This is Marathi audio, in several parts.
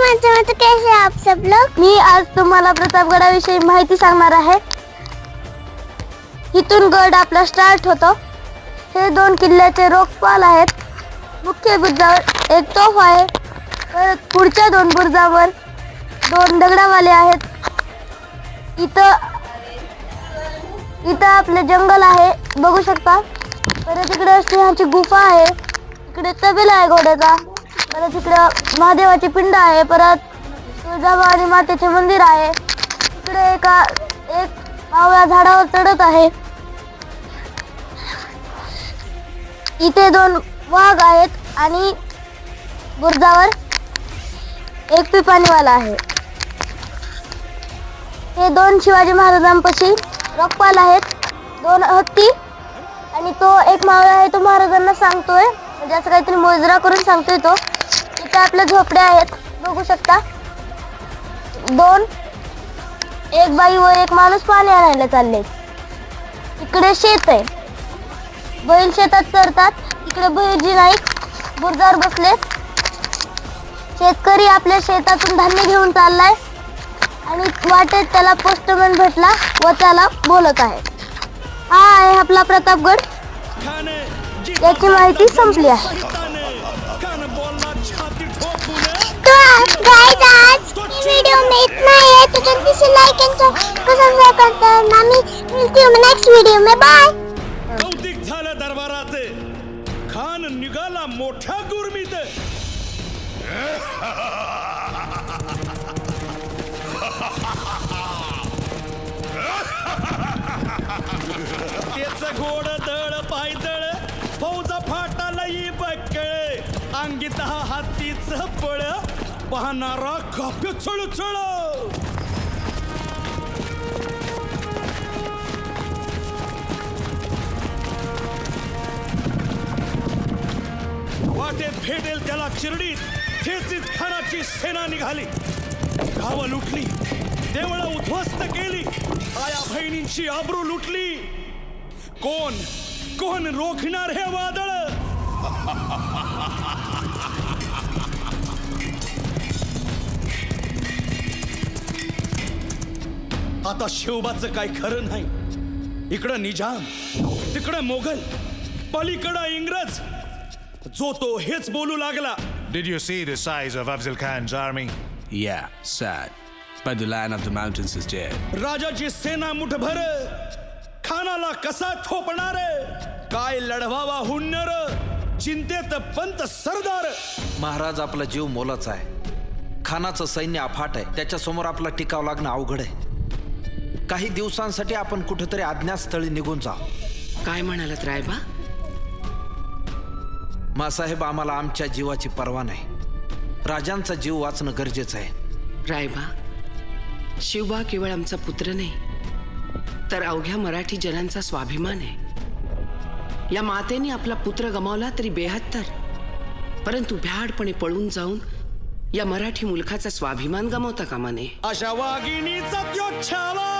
माणसं तो कैसे आप सब लोग मी आज तुम्हाला प्रतापगडाविषयी माहिती सांगणार आहे. इथून गड आपला स्टार्ट होतो. हे दोन किल्ल्याचे रोखपाल आहेत. मुख्य बुर्जावर एक तोफ आहे. परत पुढच्या दोन बुर्जावर दोन दगडावाले आहेत. इथं इथं आपलं जंगल आहे. बघू शकता. परत इकडे सिंहाची गुफा आहे. इकडे तबेला आहे घोड्याचा. परत इकडं महादेवाची पिंड आहे परत तुळजाभवानी मातेचे मंदिर आहे. इकडे एका एक मावळ्या झाडावर चढत आहे. इथे दोन वाघ आहेत आणि बुर्जावर एक पिपाणीवाला आहे. हे दोन शिवाजी महाराजांपाशी रक्पाल आहेत. दोन हत्ती आणि तो एक मावळा आहे तो महाराजांना सांगतोय. म्हणजे असं काहीतरी मोजरा करून सांगतोय तो. आपल्या झोपड्या आहेत. बघू शकता. दोन. एक बाई व एक माणूस पाणी आणायला चालले. इकडे शेत आहे. बैल शेतात चरतात. इकडे बहिर्जी नाईक बुरजावर बसले. शेतकरी आपल्या शेतातून धान्य घेऊन चाललाय. आणि वाटेत त्याला पोस्टमन भेटला व त्याला बोलत आहे. हा आहे आपला प्रतापगड. याची माहिती संपली आहे. तो गाइस आज की वीडियो में इतना ही है तो जल्दी से लाइक एंड सब्सक्राइब करते हैं नामी मिलती हूँ नेक्स्ट वीडियो में बाय कौतिक झालं दरबाराचे खान निघाला मोठ्या गुरमीत. त्याच गोड दळ पायदळ फौजा फाटाला ही बक्कळ. अंगीत हा हातीच पळ. पाहणारा काप्य चळचळ वाटेत फेडेल त्याला चिरडीत खेचित खानाची सेना निघाली. गावं लुटली देवळं उद्ध्वस्त केली आया बहिणींची आबरू लुटली. कोण कोण रोखणार हे वादळ? आता शिवबाचं काय खरं नाही. इकडं निजाम तिकडं मोगल पलीकडं इंग्रज. जो तो हेच बोलू लागला. Did you see the size of Afzal Khan's army? Yeah, sad. But the lion of the mountains is dead. राजाची सेना मुठभर खानाला कसा ठोपणार काय लढवावा हुन्नर? चिंतेत पंत सरदार. महाराज आपला जीव मोलाचा आहे. खानाचं सैन्य अफाट आहे. त्याच्यासमोर आपला टिकाव लागणं अवघड आहे. काही दिवसांसाठी आपण कुठेतरी अज्ञातस्थळी निघून जाऊ काय म्हणालात रायबा? मासाहेब आम्हाला आमच्या जीवाची पर्वा नाही. राजांचा जीव वाचणं गरजेचं आहे. रायबा शिवबा केवळ आमचा पुत्र नाही तर अवघ्या मराठी जनांचा स्वाभिमान आहे. या मातेने आपला पुत्र गमावला तरी बेहत्तर परंतु भ्याडपणे पळून जाऊन या मराठी मुलखाचा स्वाभिमान गमावता कामा नये. अशा वाघिणीचा त्यो छावा.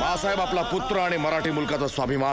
बाळासाहेब आपला पुत्र आणि मराठी मुलकाचा स्वाभिमान.